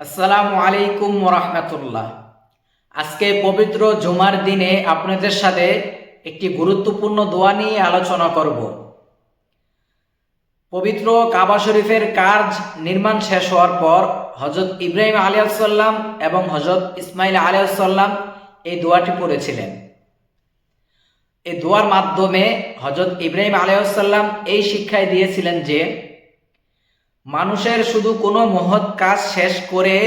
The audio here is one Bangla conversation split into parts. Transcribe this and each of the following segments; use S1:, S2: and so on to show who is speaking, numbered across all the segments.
S1: আসসালামু আলাইকুম রহমতুল্লাহ আজকে পবিত্র জুমার দিনে আপনাদের সাথে একটি গুরুত্বপূর্ণ দোয়া নিয়ে আলোচনা করব। পবিত্র কাবা শরীফের কাজ নির্মাণ শেষ হওয়ার পর হজরত ইব্রাহিম আলিয়াসাল্লাম এবং হজরত ইসমাইল আলিয়াসাল্লাম এই দোয়াটি পড়েছিলেন। এই দোয়ার মাধ্যমে হজরত ইব্রাহিম আলিয়াসাল্লাম এই শিক্ষায় দিয়েছিলেন যে মানুষের শুধু কোনো মহৎ কাজ শেষ করে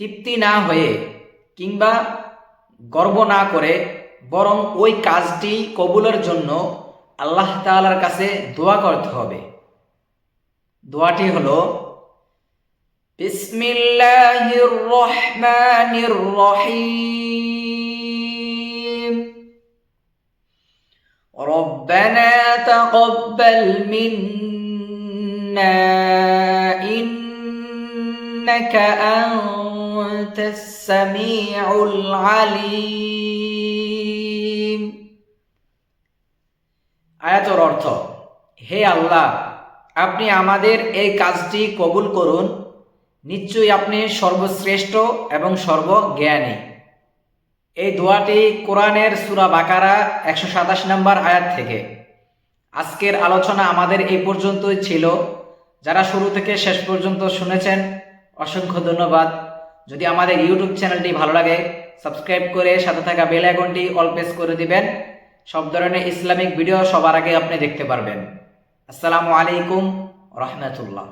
S1: তৃপ্তি না হয়ে কিংবা গর্ব না করে বরং ওই কাজটি কবুলের জন্য আল্লাহ তাআলার কাছে দোয়া করতে হবে দোয়াটি হলো বিসমিল্লাহির রহমানির রহিম ربنا تقبل منا إنك أنت السميع العليم আয়াতর অর্থ হে আল্লাহ আপনি আমাদের এই কাজটি কবুল করুন নিশ্চয়ই আপনি সর্বশ্রেষ্ঠ এবং সর্বজ্ঞানী এই দোয়াটি কোরআনের সুরা বাকারা একশো সাতাশ নম্বর আয়াত থেকে আজকের আলোচনা আমাদের এই পর্যন্তই ছিল যারা শুরু থেকে শেষ পর্যন্ত শুনেছেন, অসংখ্য ধন্যবাদ। যদি আমাদের ইউটিউব চ্যানেলটি ভালো লাগে, সাবস্ক্রাইব করে সাথে থাকা বেল আইকনটি অল প্রেস করে দিবেন। সব ধরনের ইসলামিক ভিডিও সবার আগে আপনি দেখতে পারবেন। আসসালামু আলাইকুম রহমতুল্লাহ।